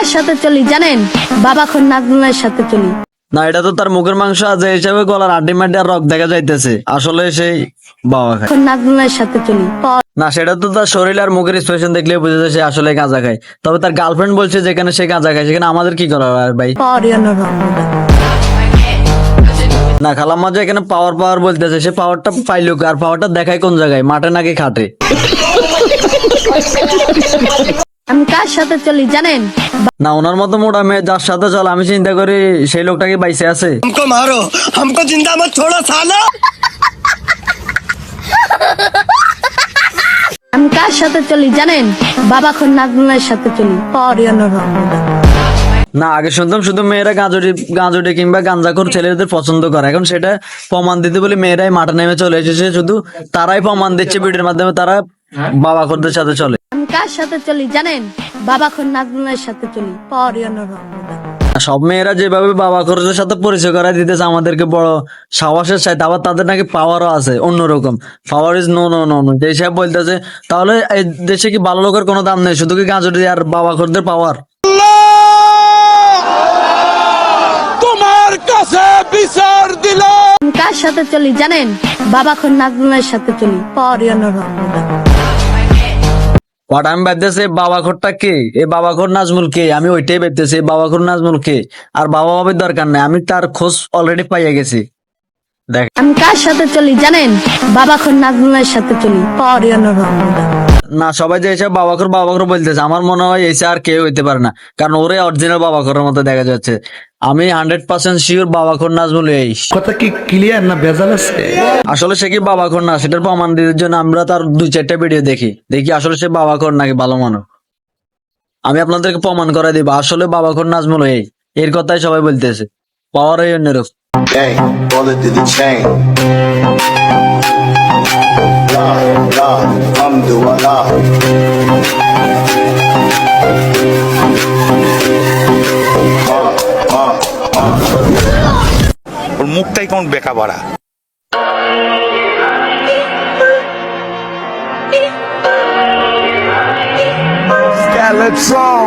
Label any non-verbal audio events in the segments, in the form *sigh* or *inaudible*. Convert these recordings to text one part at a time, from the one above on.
কার সাথে চলি জানেন? বাবা খন নাজমুলের সাথে চলি। না এটা তো তার মুখের মাংস আছে হিসাবে গলার আড্ডি মাড্ডি আর রক দেখা যাইতেছে। আসলে সেই বাবা খায়। নাজমুলের সাথে চলি। না সেটা তো তার শরীর আর মুখের এক্সপ্রেশন দেখলে বোঝা যায় সে আসলে গাঁজা খায়। তবে তার গার্লফ্রেন্ড বলছে যেখানে সে গাঁজা খায় সেখানে আমাদের কি করা ভাই? না খালাম্মা যে এখানে পাওয়ার পাওয়ার বলতেছে সে পাওয়ারটা পাইলুক আর পাওয়ারটা দেখায় কোন জায়গায়? মাঠে নাকি খাটে? আমি কার সাথে চলি জানেন না ওনার মতো মোটা মেয়ে যার সাথে চল আমি চিন্তা করি সেই লোকটা কি বাইসে আছে हमको मारो हमको जिंदा मत छोड़ो साला আমি কার সাথে চলি জানেন বাবা খন নাজমুলের সাথে চলি পরিয়ন রহমান না আগে শুনতাম শুধু মেয়েরা গাঁজরি গাঁজরি কিংবা গাঞ্জাখোর ছেলেদের পছন্দ করে এখন সেটা প্রমাণ দিতে বলে মেয়েরাই মাঠে নেমে চলে এসেছে শুধু তারাই প্রমাণ দিচ্ছে ভিডিওর মাধ্যমে তারা বাবা খোরদের সাথে চলে আমি কার সাথে চলি জানেন? বাবা খন নাজমুলের সাথে চলি। পরিয়ন সব মেয়েরা যেভাবে বাবা খরচের সাথে পরিচয় করাই দিতেছে আমাদেরকে বড় সাহসের সাথে। আবার তাদের নাকি পাওয়ারও আছে অন্যরকম। Power is no no no no যে হিসাব বলতেছে তাহলে এই দেশে কি ভালো লোকের কোনো দাম নেই? শুধু কি গাঁজরি আর বাবা খরদের পাওয়ার তোমার কাছে বিচার দিলাম। কার সাথে চলি জানেন? বাবা খন নাজমুলের সাথে চলি। পরিয়ন রহমান হোয়াট আমি ভাবতেছি বাবা ঘরটা কে এই বাবা ঘর নাজমুল কে আমি ওইটাই ভাবতেছি এই বাবা ঘর নাজমুল কে আর বাবা বাবার দরকার নাই আমি তার খোঁজ অলরেডি পাইয়া গেছি। দেখ। আমি কার সাথে চলি জানেন? বাবা খন নাজমুলের সাথে চলি। না সবাই যে এসব বাবাখর বাবাখর বলতেছে আমার মনে হয় এসে আর কেউ হইতে পারে না। কারণ ওরে অরিজিনাল বাবাখরের মতো দেখা যাচ্ছে। আমি হান্ড্রেড পার্সেন্ট শিওর বাবাখর নাজমুল এই। কথা কি ক্লিয়ার না ভেজাল আছে? আসলে সে কি বাবাখর না? সেটার প্রমাণ দিতে জন্য আমরা তার দুই চারটা ভিডিও দেখি। দেখি আসলে সে বাবাখর নাকি ভালো মানুষ। আমি আপনাদেরকে প্রমাণ করে দিব আসলে বাবাখর নাজমুল এই। এর কথাই সবাই বলতেছে। পাওয়ার এই La, la, hamdulillah. ওর মুখটাই কেমন বেকা বাড়া Scallop song.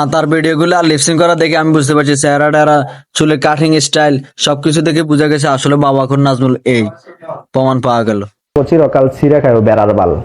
হ্যাঁ তার ভিডিও গুলো আর লিপসিং করা দেখে আমি বুঝতে পারছি চেহারা টেহারা চুলে কাটিং স্টাইল সবকিছু দেখে বোঝা গেছে আসলে বাবা খুন নাজমুল এই প্রমাণ পাওয়া গেল। চিরকাল সিরা খায় বেড়ার বাল। *laughs*